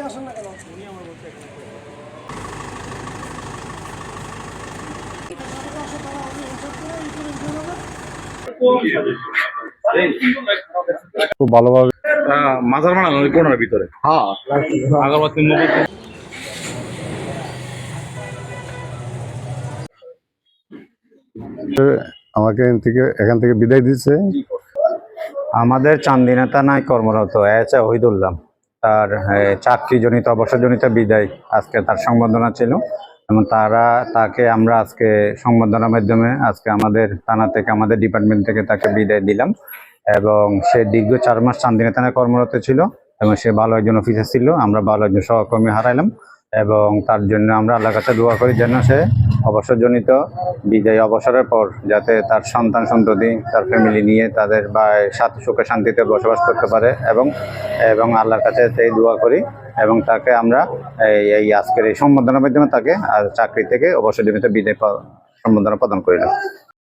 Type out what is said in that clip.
আসেন না কেন? খুব ভালোভাবে কোনার ভিতরে? হ্যাঁ। আগরবাতি আমাকে এখান থেকে এখান থেকে বিদায় দিচ্ছে আমাদের চান্দিনা থানায় কর্মরত এচ ওহিদুল্লাহ তার চাকরিজনিত, অবসরজনিত বিদায় আজকে তার সংবর্ধনা ছিল এবং তারা, তাকে আমরা আজকে সংবর্ধনার মাধ্যমে আজকে আমাদের থানা থেকে, আমাদের ডিপার্টমেন্ট থেকে তাকে বিদায় দিলাম এবং সে দীর্ঘ চার মাস চান্দিনা থানায় কর্মরত ছিল এবং সে ভালো একজন অফিসার ছিল। আমরা ভালো একজন সহকর্মী হারাইলাম এবং তার জন্য আমরা আল্লাহর কাছে দোয়া করি যেন সে অবসরজনিত বিদায় অবসরের পর যাতে তার সন্তান, সন্ততি, তার ফ্যামিলি নিয়ে তাদের বা সুখে শান্তিতে বসবাস করতে পারে এবং এবং আল্লাহর কাছে সেই দোয়া করি এবং তাকে আমরা এই এই আজকের এই সম্বোধনার মাধ্যমে তাকে চাকরি থেকে অবসরজনিত বিদায় সম্বোধনা প্রদান করিলাম